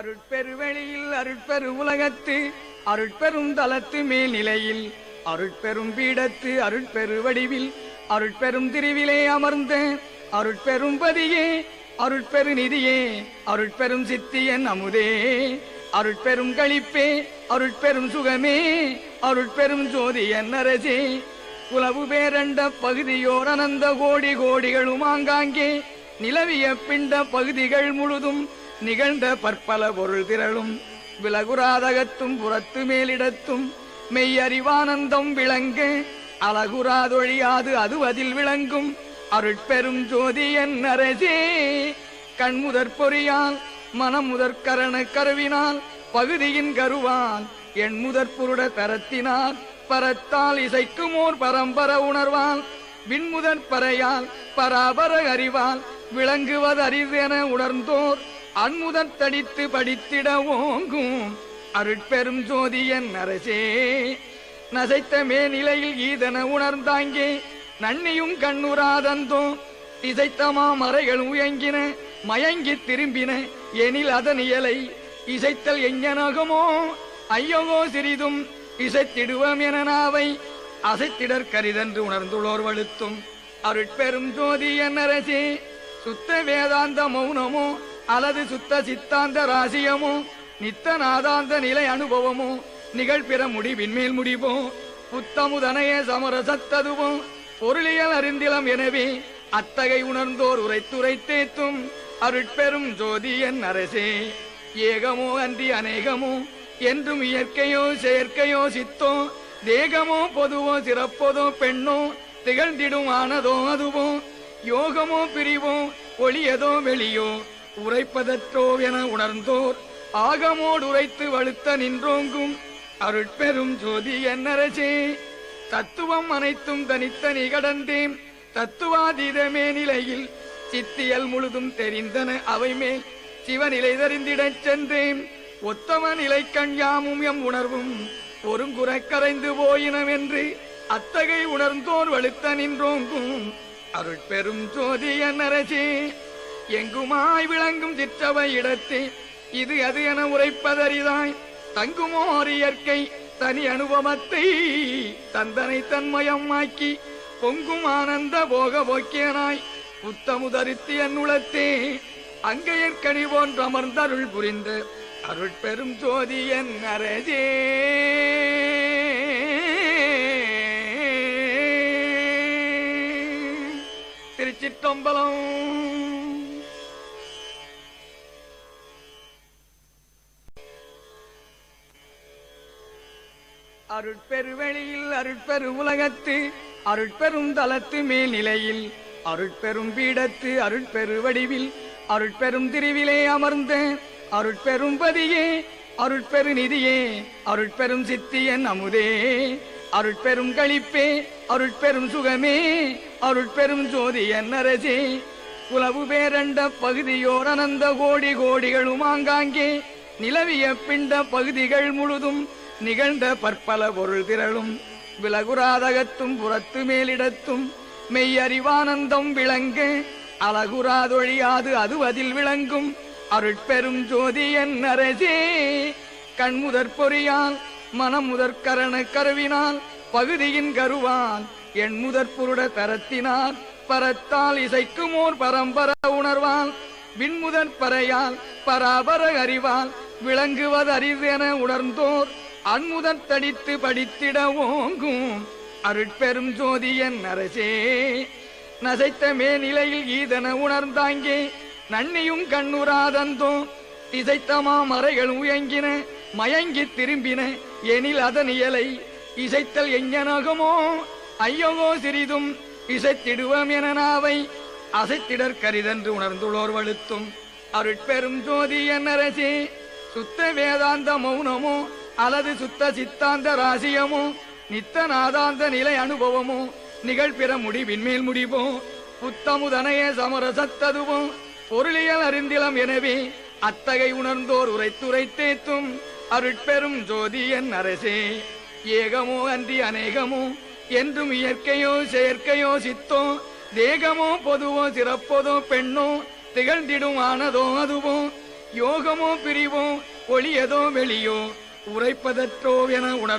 அருட்பெருவெளியில் அருட்பெரு உலகத்து அருட்பெரும் தலத்து மேல்நிலையில் அருட்பெரும் பீடத்து அருட்பெரு வடிவில் அருட்பெரும் திருவிலே அமர்ந்த அருட்பெரும் பதியே அருட்பெரு நிதியே அருட்பெரும் சித்தியன் அமுதே அருட்பெரும் களிப்பே அருட்பெரும் சுகமே அருட்பெரும் ஜோதியன் அரசே உளவு பேரண்ட பகுதியோர் அனந்த கோடி கோடிகளும் ஆங்காங்கே நிலவிய பிண்ட பகுதிகள் முழுதும் நிகழ்ந்த பற்பல பொருள் திரளும் விலகுராதகத்தும் புறத்து மேலிடத்தும் மெய்யறிவானந்தம் விளங்க அழகுராதொழியாது அது அதில் விளங்கும் அருட்பெரும் ஜோதி என் அரசே கண்முதற் பொறியால் மனமுதற் கரண கருவினால் பகுதியின் கருவால் என் முதற் புருட தரத்தினால் பரத்தால் இசைக்குமோர் பரம்பர உணர்வால் விண்முதற் பறையால் பராபர அறிவால் விளங்குவதறிதென உணர்ந்தோர் அன்முதற் தடித்து படித்திட ஓங்கும் அருட்பெரும் ஜோதியன் அரசே. நசைத்த மேநிலையில் ஈதன உணர்ந்தாங்கே நன்னியும் கண்ணுராதந்தோம் இசைத்தமா மறைகள் உயங்கின மயங்கி திரும்பின எனில் அதன் இயலை இசைத்தல் எஞ்ஞனாகுமோ? ஐயவோ சிறிதும் இசைத்திடுவோம் என நாவை அசைத்திடற் கரிதென்று உணர்ந்துள்ளோர் வழுத்தும். அருட்பெரும் ஜோதி என்னரசே சுத்த வேதாந்த மௌனமோ? அல்லது சுத்த சித்தாந்த ராசியமோ நித்த நாதாந்த நிலை அனுபவமோ நிகழ்பிற முடிவின் மேல் முடிவோ புத்தமுதனைய சமரசத்ததுவோ பொருளியல் அறிந்திலம் எனவே அத்தகை உணர்ந்தோர் உரைத்துரைத்தேத்தும் அருட்பெரும் ஜோதி என் அரசே. ஏகமோ அன்றி அநேகமோ என்றும் இயற்கையோ செயற்கையோ சித்தோ தேகமோ பொதுவோ சிறப்பதோ பெண்ணோ திகழ்ந்திடும் ஆனதோ அதுவோ யோகமோ பிரிவோ ஒளியதோ வெளியோ உரைப்பதற்றோ என உணர்ந்தோர். ஆகமோடு உரைத்து வழுத்த நின்றோங்கும் அருட்பெரும் ஜோதி என்னரசே. தத்துவம் அனைத்தும் தனித்த கடந்தேன் தத்துவாதீதமே நிலையில் சித்தியல் முழுதும் தெரிந்தன அவை மேல் சிவநிலை தெரிந்திடச் சென்றேன். ஒத்தம நிலை கண்யாமும் எம் உணர்வும் ஒருங்குற கரைந்து போயினவென்று அத்தகை உணர்ந்தோர் வழுத்த நின்றோங்கும். அருட்பெரும் ஜோதி என்னரசே. எங்குமாய் விளங்கும் சிற்றவை இடத்தே? இது அது என உரைப்பதறிதாய். தங்குமோர் இயற்கை தனி அனுபவத்தை தந்தனை தன்மயமாக்கி பொங்கும் ஆனந்த போக போக்கியனாய். புத்தமுதரித்து என் உளத்தே அங்கையற்கனி போன்று அமர்ந்தருள் புரிந்த அருள் பெரும் ஜோதி என் அரஜே. திருச்சிற்றம்பலம். அருட்பெருவெளியில் அருட்பெரு உலகத்து அருட்பெரும் தலத்து மேல்நிலையில் அருட்பெரும் பீடத்து அருட்பெரு வடிவில் அருட்பெரும் திருவிலே அமர்ந்த அருட்பெரும் பதியே அருட்பெரு நிதியே அருட்பெரும் சித்தியன் அமுதே அருட்பெரும் களிப்பே அருட்பெரும் சுகமே அருட்பெரும் ஜோதியன் அரசே உளவு பேரண்ட பகுதியோர் அனந்த கோடி கோடிகளும் ஆங்காங்கே நிலவிய பிண்ட பகுதிகள் முழுதும் நிகழ்ந்த பற்பல பொருள் திரளும் விலகுராதகத்தும் புறத்து மேலிடத்தும் மெய்யறிவானந்தம் விளங்க அழகுராதொழியாது அது அதில் விளங்கும் அருட்பெரும் ஜோதி என் அரசே. கண்முதற் பொறியால் மனமுதற் கரண கருவினால் பகுதியின் கருவால் என் முதற் புருட தரத்தினால் பரத்தால் இசைக்குமோர் பரம்பர உணர்வால் விண்முதற் பறையால் பராபர அறிவால் விளங்குவதறிதென உணர்ந்தோர் அன்முதற் தடித்து படித்திட ஓங்கும் அருட்பெரும் ஜோதியன் அரசே. நசைத்த மேநிலையில் ஈதன உணர்ந்தாங்கே நன்னியும் கண்ணுராதந்தோம் இசைத்தமா மறைகள் உயங்கின மயங்கி திரும்பின எனில் அதன் இயலை இசைத்தல் எஞ்ஞனாகுமோ? ஐயவோ சிறிதும் இசைத்திடுவோம் என நாவை அசைத்திடற் கரிதென்று உணர்ந்துள்ளோர் வழுத்தும். அருட்பெரும் ஜோதி என் அரசே சுத்த வேதாந்த மௌனமோ? அல்லது சுத்த சித்தாந்த ராசியமோ நித்த நாதாந்த நிலை அனுபவமோ நிகழ்பிற முடிவின் மேல் முடிவோ புத்தமுதனைய சமரசத்ததுவும் பொருளியல் அறிந்திலம் எனவே அத்தகை உணர்ந்தோர் உரைத்துரைத்தேத்தும் அருட்பெரும் ஜோதி என் அரசே. ஏகமோ அன்றி அநேகமோ என்றும் இயற்கையோ செயற்கையோ சித்தோ தேகமோ பொதுவோ சிறப்பதோ பெண்ணோ திகழ்ந்திடும் ஆனதோ அதுவோ யோகமோ பிரிவோ ஒளியதோ வெளியோ உரைப்பதற்றோ என உணர்